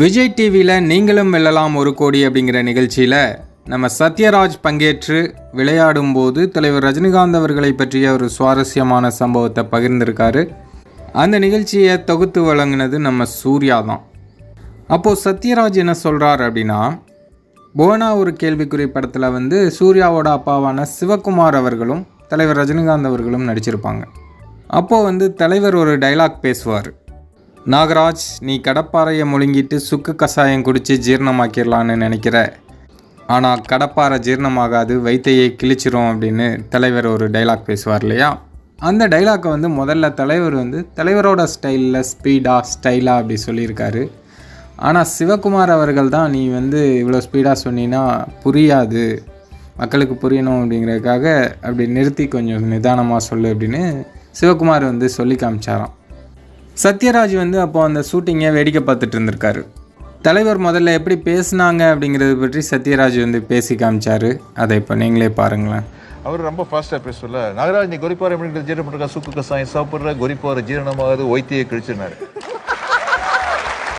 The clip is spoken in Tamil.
விஜய் டிவியில் நீங்களும் வெல்லலாம் ஒரு கோடி அப்படிங்கிற நிகழ்ச்சியில் நம்ம சத்யராஜ் பங்கேற்று விளையாடும் போது தலைவர் ரஜினிகாந்த் அவர்களை பற்றிய ஒரு சுவாரஸ்யமான சம்பவத்தை பகிர்ந்திருக்காரு. அந்த நிகழ்ச்சியை தொகுத்து வழங்கினது நம்ம சூர்யா தான். அப்போது சத்யராஜ் என்ன சொல்கிறார் அப்படின்னா போனா ஒரு கேள்விக்குறி படத்தில் வந்து சூர்யாவோட அப்பாவான சிவகுமார் அவர்களும் தலைவர் ரஜினிகாந்த் அவர்களும் நடிச்சிருப்பாங்க. அப்போது வந்து தலைவர் ஒரு டைலாக் பேசுவார். நாகராஜ் நீ கடப்பாறையை முழுங்கிட்டு சுக்கு கஷாயம் குடித்து ஜீரணமாக்கிடலான்னு நினைக்கிற. ஆனால் கடப்பாறை ஜீரணமாகாது வைத்தையை கிழிச்சிரும் அப்படின்னு தலைவர் ஒரு டைலாக் பேசுவார் இல்லையா? அந்த டைலாக்கை வந்து முதல்ல தலைவர் வந்து தலைவரோட ஸ்டைலில் ஸ்பீடாக ஸ்டைலாக அப்படி சொல்லியிருக்காரு. ஆனால் சிவகுமார் அவர்கள் தான் நீ வந்து இவ்வளோ ஸ்பீடாக சொன்னீன்னா புரியாது. மக்களுக்கு புரியணும் அப்படிங்கிறதுக்காக அப்படி நிறுத்தி கொஞ்சம் நிதானமாக சொல்லு அப்படின்னு சிவகுமார் வந்து சொல்லி காமிச்சாராம். சத்யராஜ் வந்து அப்போ அந்த ஷூட்டிங்கை வேடிக்கை பார்த்துட்டு இருந்திருக்காரு. தலைவர் முதல்ல எப்படி பேசுனாங்க அப்படிங்கிறத பற்றி சத்யராஜ் வந்து பேசி காமிச்சாரு. அதை இப்போ நீங்களே பாருங்களேன். அவர் ரொம்ப ஃபாஸ்ட்டாக பேசல நாகராஜ் நீ கொரிப்பாறை எப்படி ஜீரணம் பண்ணுறா சுக்கு கசாயம் சாப்பிட்ற? கொரிப்பாறை ஜீரணமாகாது? ஒய்த்தியை கிழிச்சினாரு